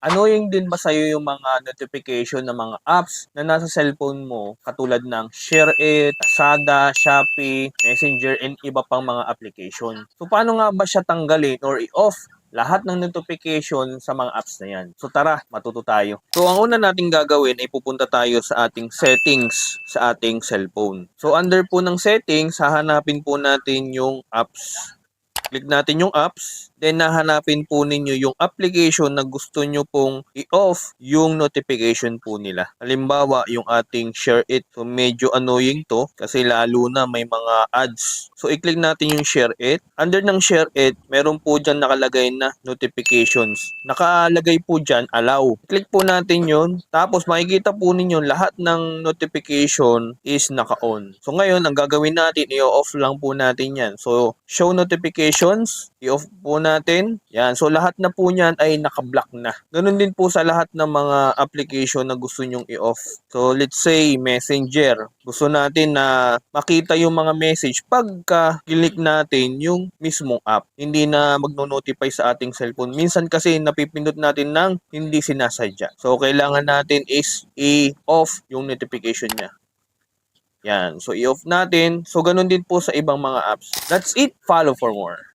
Annoying din ba sa'yo yung mga notification ng mga apps na nasa cellphone mo katulad ng ShareIt, Lazada, Shopee, Messenger, and iba pang mga application? So paano nga ba siya tanggalin or i-off lahat ng notification sa mga apps na yan. So tara, matuto tayo. So ang una nating gagawin ay pupunta tayo sa ating settings sa ating cellphone. So under po ng settings, hahanapin po natin yung apps. Click natin yung apps, then nahanapin po ninyo yung application na gusto nyo pong i-off yung notification po nila. Halimbawa, yung ating share it. So medyo annoying to kasi lalo na may mga ads. So i-click natin yung share it. Under ng share it, meron po dyan nakalagay na notifications. Nakalagay po dyan allow. Click po natin yun. Tapos makikita po ninyo lahat ng notification is naka-on. So ngayon, ang gagawin natin, i-off lang po natin yan. So show notifications, i-off po natin. Yan. So lahat na po niyan ay naka-block na. Ganun din po sa lahat ng mga application na gusto nyong i-off. So let's say Messenger. Gusto natin na makita yung mga message pagka click natin yung mismong app. Hindi na magno-notify sa ating cellphone. Minsan kasi napipindot natin ng hindi sinasadya. So kailangan natin is i-off yung notification niya. Yan. So i-off natin. So ganun din po sa ibang mga apps. That's it. Follow for more.